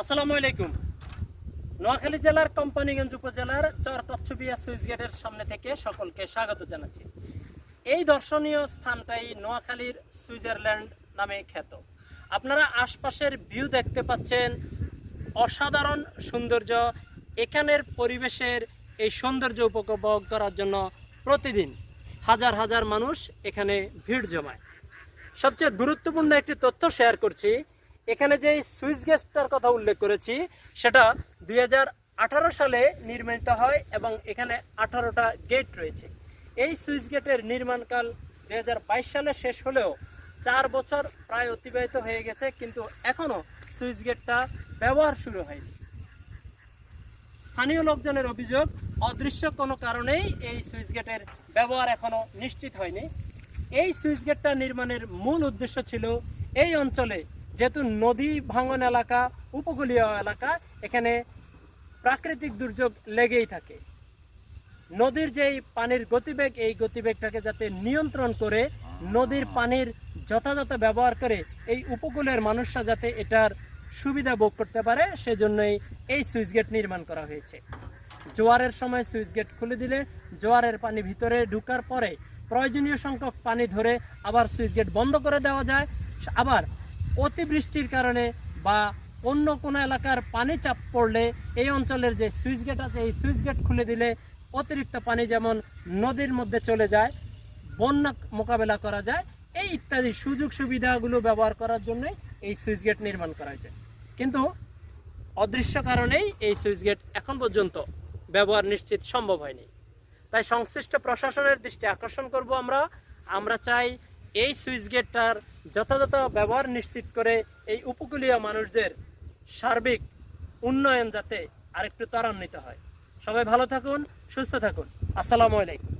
আসসালামু আলাইকুম। নোয়াখালী জেলার কোম্পানিগঞ্জ উপজেলার চর কচ্ছবিয়া সুইচ গেটের সামনে থেকে সকলকে স্বাগত জানাচ্ছি। এই দর্শনীয় স্থানটাই নোয়াখালীর সুইজারল্যান্ড নামে খ্যাত। আপনারা আশপাশের ভিউ দেখতে পাচ্ছেন অসাধারণ সৌন্দর্য। এখানের পরিবেশের এই সৌন্দর্য উপভোগ করার জন্য প্রতিদিন হাজার হাজার মানুষ এখানে ভিড় জমায়। সবচেয়ে গুরুত্বপূর্ণ একটি তথ্য শেয়ার করছি এখানে যে সুইচ গেটটার কথা উল্লেখ করেছি, সেটা দুই হাজার আঠারো সালে নির্মিত হয় এবং এখানে আঠারোটা গেট রয়েছে। এই সুইচ গেটের নির্মাণকাল দু হাজার বাইশ সালে শেষ হলেও চার বছর প্রায় অতিবাহিত হয়ে গেছে, কিন্তু এখনও সুইচ গেটটা ব্যবহার শুরু হয়নি। স্থানীয় লোকজনের অভিযোগ, অদৃশ্য কোনো কারণেই এই সুইচ গেটের ব্যবহার এখনও নিশ্চিত হয়নি। এই সুইচ গেটটা নির্মাণের মূল উদ্দেশ্য ছিল এই অঞ্চলে যেহেতু নদী ভাঙন এলাকা, উপকূলীয় এলাকা, এখানে প্রাকৃতিক দুর্যোগ লেগেই থাকে। নদীর যেই পানির গতিবেগ, এই গতিবেগটাকে যাতে নিয়ন্ত্রণ করে, নদীর পানির যথাযথ ব্যবহার করে এই উপকূলের মানুষরা যাতে এটার সুবিধা ভোগ করতে পারে, সেজন্যই এই সুইচ গেট নির্মাণ করা হয়েছে। জোয়ারের সময় সুইচ গেট খুলে দিলে জোয়ারের পানি ভিতরে ঢুকার পরে প্রয়োজনীয় সংখ্যক পানি ধরে আবার সুইচ গেট বন্ধ করে দেওয়া যায়। আবার অতিবৃষ্টির কারণে বা অন্য কোনো এলাকার পানি চাপ পড়লে এই অঞ্চলের যে সুইচ গেট আছে, এই সুইচ গেট খুলে দিলে অতিরিক্ত পানি যেমন নদীর মধ্যে চলে যায়, বন্যা মোকাবেলা করা যায়, এই ইত্যাদি সুযোগ সুবিধাগুলো ব্যবহার করার জন্য এই সুইচ গেট নির্মাণ করা হয়েছে। কিন্তু অদৃশ্য কারণেই এই সুইচ গেট এখন পর্যন্ত ব্যবহার নিশ্চিত সম্ভব হয়নি। তাই সংশ্লিষ্ট প্রশাসনের দৃষ্টি আকর্ষণ করব আমরা। আমরা চাই এই সুইচ গেটটার যথাযথ ব্যবহার নিশ্চিত করে এই উপকূলীয় মানুষদের সার্বিক উন্নয়ন যাতে আরেকটু ত্বরান্বিত হয়। সবাই ভালো থাকুন, সুস্থ থাকুন। আসসালামু আলাইকুম।